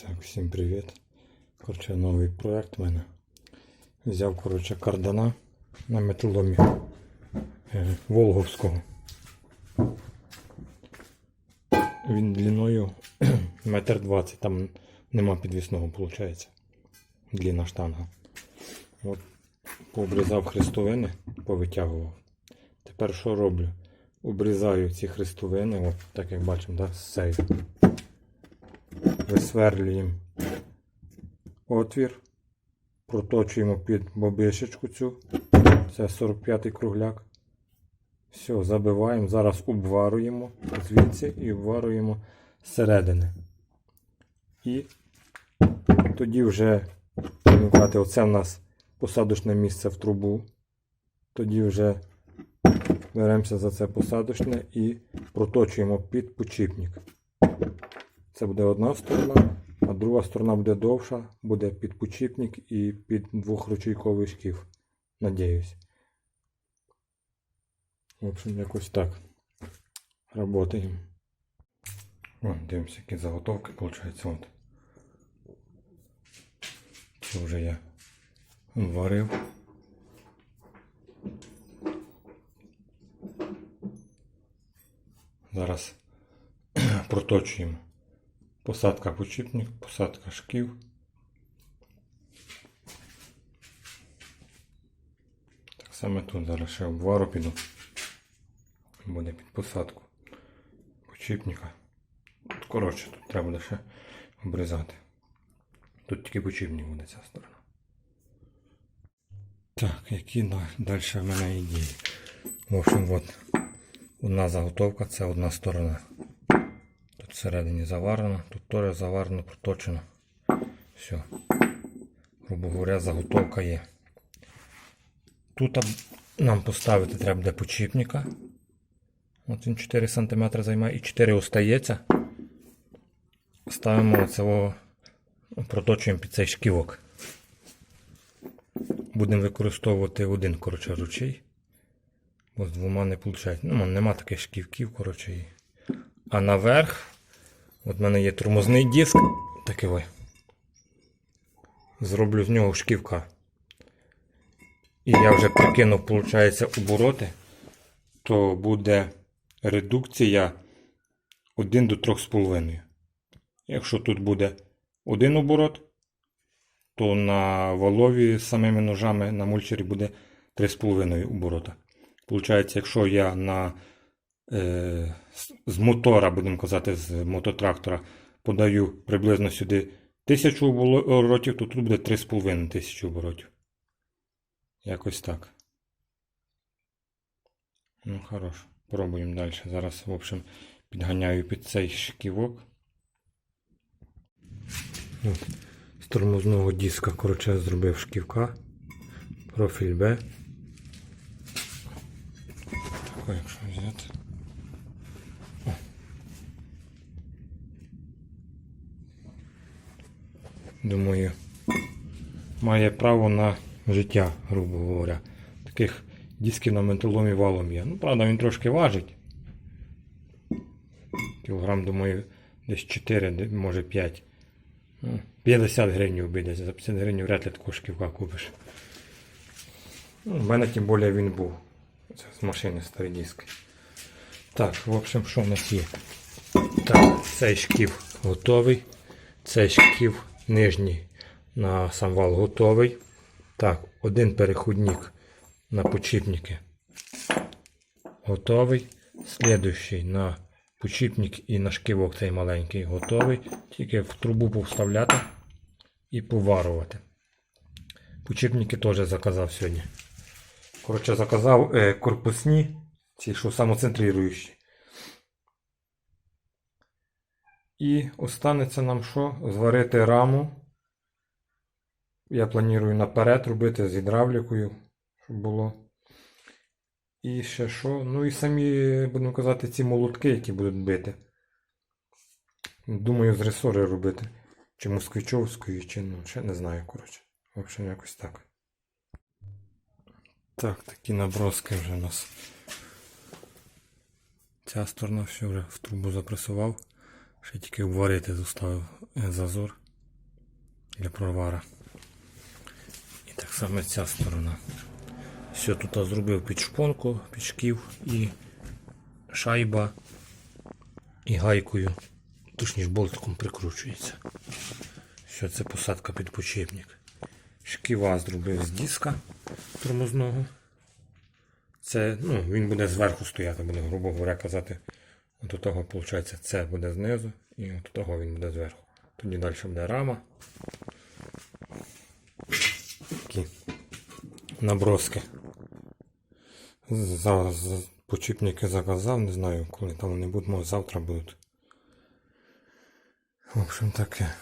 Так, всім привіт. Коротше, новий проект в мене. Взяв, коротше, кардана на металомі е, Волговського. Він длиною метр двадцять, там нема підвісного, виходить. Длина штанга. От пообрізав хрестовини, повитягував. Тепер що роблю? Обрізаю ці хрестовини, от так як бачимо, да, з цією висверлюємо отвір, проточуємо під бобишечку цю. Це 45-й кругляк. Все, забиваємо, зараз обварюємо звідси і обварюємо зсередини. І тоді вже, будемо оце в нас посадочне місце в трубу. Тоді вже беремося за це посадочне і проточуємо під почіпник. Це буде одна сторона, а друга сторона буде довша, буде під почіпник і під двохручейковий шкіф. Надіюсь. В общем, якось так. Работаємо. О, дивимося, які заготовки, виходить. От. Це вже я варив. Зараз проточуємо. Посадка почіпник, посадка шків. Так само тут зараз ще обвару піду. Буде під посадку почіпника. Коротше, тут треба буде ще обрізати. Тут тільки почіпник буде ця сторона. Так, які далі в мене ідеї? В общем, от одна заготовка, це одна сторона. Всередині заварено, тут теж заварено, проточено. Все. Грубо говоря, заготовка є. Тут нам поставити треба буде почіпника. От він 4 см займає і 4 остається. Ставимо цього, проточуємо під цей шківок. Будемо використовувати один коротше, ручей. Бо з двома не виходить. Ну, нема таких шківків, коротше. А наверх, от в мене є тормозний диск, такий ой. Зроблю з нього шківка. І я вже прикинув, виходить, обороти, то буде редукція 1 до 3,5. Якщо тут буде один оборот, то на валові самими ножами на мульчері буде 3,5 оборота. Получається, якщо я на з- з мотора, будемо казати, з мототрактора подаю приблизно сюди 1000 оборотів, то тут буде 3,5 тисячі оборотів. Якось так. Ну, хорош. Пробуємо далі. Зараз, в общем, підганяю під цей шківок. От. З тормозного диска, коротше, зробив шківка. Профіль Б. Якщо взяти. Думаю, має право на життя, грубо говоря. Таких дисків на металомі валом є. Ну, правда, він трошки важить. Кілограм, думаю, десь 4, може 5. Ну, 50 гривень обійдеться. За 50 гривень вряд ли такого шківка купиш. Ну, У мене тим більше він був. Це з машини старий диск. Так, в общем, що в нас є? Так, цей шків готовий. Цей шків нижній на сам вал готовий. Так, один переходник на почіпники готовий. Слідуючий на почіпник і на шківок цей маленький готовий. Тільки в трубу повставляти і поварувати. Почіпники теж заказав сьогодні. Коротше, заказав е, корпусні, ці, що самоцентруючі. І останеться нам що? Зварити раму. Я планую наперед робити з гідравлікою, щоб було. І ще що? Ну і самі, будемо казати, ці молотки, які будуть бити. Думаю, з ресори робити. Чи москвичовською, чи ну, ще не знаю, коротше. В общем, якось так. Так, такі наброски вже у нас. Ця сторона все вже в трубу запресував. Ще тільки обварити зоставив е, зазор. для провара. І так само ця сторона. Все, тут зробив під шпонку, під шків і шайба і гайкою, точніше болтиком прикручується. Все, це посадка під почепник. Шківа зробив з диска тормозного. Це, ну, він буде зверху стояти, буде, грубо говоря, казати. От у того, виходить, це буде знизу, і от у того він буде зверху. Тоді далі буде рама. Такі наброски. За, за, почіпники заказав, не знаю, коли там вони будуть, може завтра будуть. В общем таке.